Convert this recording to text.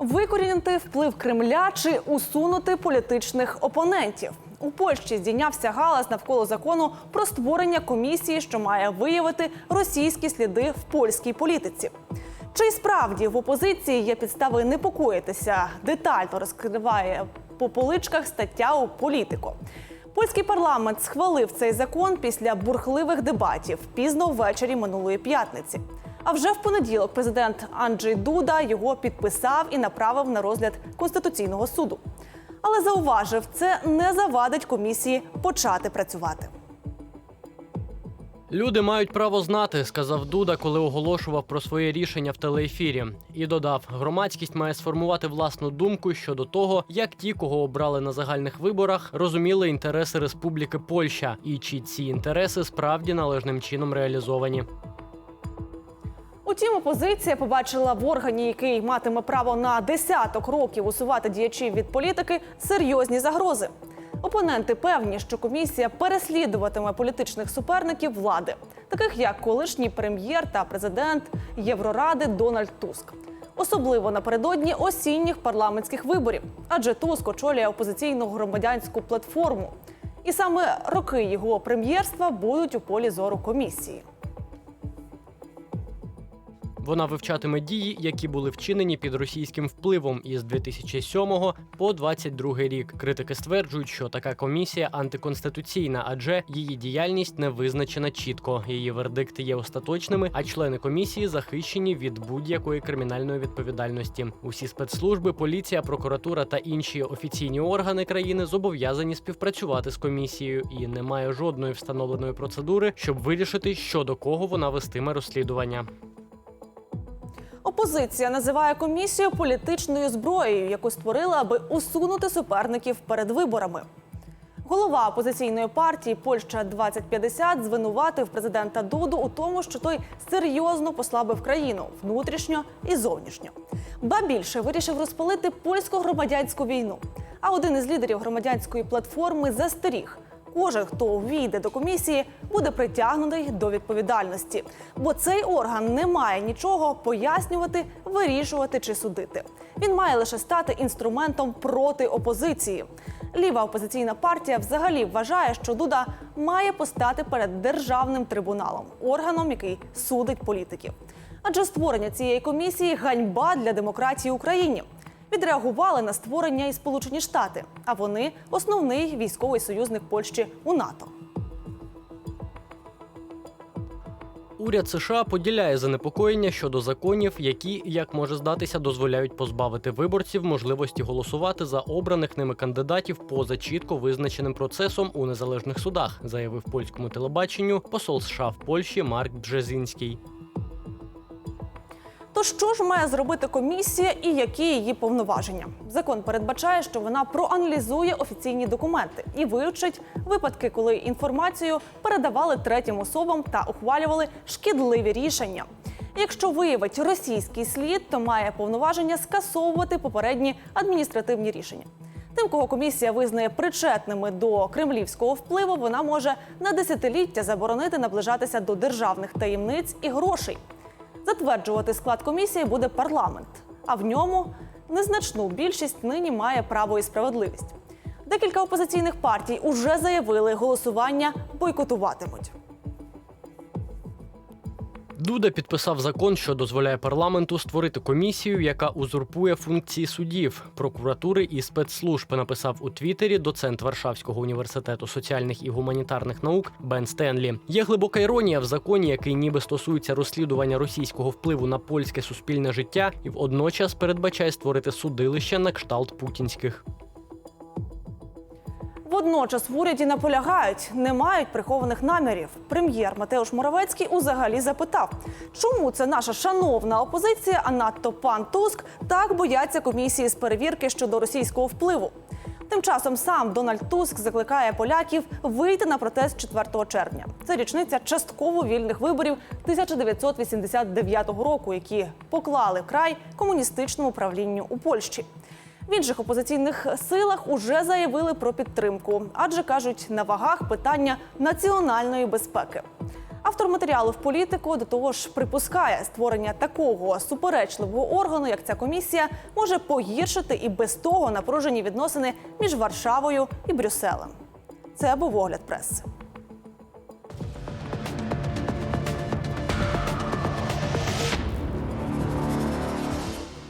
Викорінити вплив Кремля чи усунути політичних опонентів. У Польщі здійнявся галас навколо закону про створення комісії, що має виявити російські сліди в польській політиці. Чи справді в опозиції є підстави непокоїтися? Детально розкриває по поличках стаття у політико. Польський парламент схвалив цей закон після бурхливих дебатів пізно ввечері минулої п'ятниці. А вже в понеділок президент Анджей Дуда його підписав і направив на розгляд Конституційного суду. Але зауважив, це не завадить комісії почати працювати. Люди мають право знати, сказав Дуда, коли оголошував про своє рішення в телеефірі. І додав, громадськість має сформувати власну думку щодо того, як ті, кого обрали на загальних виборах, розуміли інтереси Республіки Польща, і чи ці інтереси справді належним чином реалізовані. Утім, опозиція побачила в органі, який матиме право на десяток років усувати діячів від політики, серйозні загрози. Опоненти певні, що комісія переслідуватиме політичних суперників влади, таких як колишній прем'єр та президент Євроради Дональд Туск. Особливо напередодні осінніх парламентських виборів, адже Туск очолює опозиційну громадянську платформу. І саме роки його прем'єрства будуть у полі зору комісії. Вона вивчатиме дії, які були вчинені під російським впливом із 2007 по 22 рік. Критики стверджують, що така комісія антиконституційна, адже її діяльність не визначена чітко. Її вердикти є остаточними, а члени комісії захищені від будь-якої кримінальної відповідальності. Усі спецслужби, поліція, прокуратура та інші офіційні органи країни зобов'язані співпрацювати з комісією, і немає жодної встановленої процедури, щоб вирішити, щодо кого вона вестиме розслідування. Опозиція називає комісію політичною зброєю, яку створила, аби усунути суперників перед виборами. Голова опозиційної партії Польща 2050 звинуватив президента Дуду у тому, що той серйозно послабив країну внутрішньо і зовнішньо. Ба більше вирішив розпалити польсько-громадянську війну. А один із лідерів громадянської платформи застеріг. Кожен, хто увійде до комісії, буде притягнутий до відповідальності, бо цей орган не має нічого пояснювати, вирішувати чи судити. Він має лише стати інструментом проти опозиції. Ліва опозиційна партія взагалі вважає, що Дуда має постати перед державним трибуналом, органом, який судить політиків. Адже створення цієї комісії ганьба для демократії в Україні. Відреагували на створення і Сполучені Штати, а вони основний військовий союзник Польщі у НАТО. Уряд США поділяє занепокоєння щодо законів, які, як може здатися, дозволяють позбавити виборців можливості голосувати за обраних ними кандидатів поза чітко визначеним процесом у незалежних судах, заявив польському телебаченню посол США в Польщі Марк Бджезінський. То що ж має зробити комісія і які її повноваження? Закон передбачає, що вона проаналізує офіційні документи і вивчить випадки, коли інформацію передавали третім особам та ухвалювали шкідливі рішення. Якщо виявить російський слід, то має повноваження скасовувати попередні адміністративні рішення. Тим, кого комісія визнає причетними до кремлівського впливу, вона може на десятиліття заборонити наближатися до державних таємниць і грошей. Затверджувати склад комісії буде парламент, а в ньому незначну більшість нині має право і справедливість. Декілька опозиційних партій уже заявили, голосування бойкотуватимуть. Дуда підписав закон, що дозволяє парламенту створити комісію, яка узурпує функції судів, прокуратури і спецслужб. Написав у Твіттері доцент Варшавського університету соціальних і гуманітарних наук Бен Стенлі. Є глибока іронія в законі, який ніби стосується розслідування російського впливу на польське суспільне життя, і водночас передбачає створити судилище на кшталт путінських. Водночас в уряді наполягають, не мають прихованих намірів. Прем'єр Матеуш Моравецький узагалі запитав, чому це наша шановна опозиція, а надто пан Туск, так бояться комісії з перевірки щодо російського впливу. Тим часом сам Дональд Туск закликає поляків вийти на протест 4 червня. Це річниця частково вільних виборів 1989 року, які поклали край комуністичному правлінню у Польщі. В інших опозиційних силах уже заявили про підтримку, адже кажуть, на вагах питання національної безпеки. Автор матеріалу в політику до того ж припускає, створення такого суперечливого органу, як ця комісія, може погіршити і без того напружені відносини між Варшавою і Брюсселем. Це був огляд преси.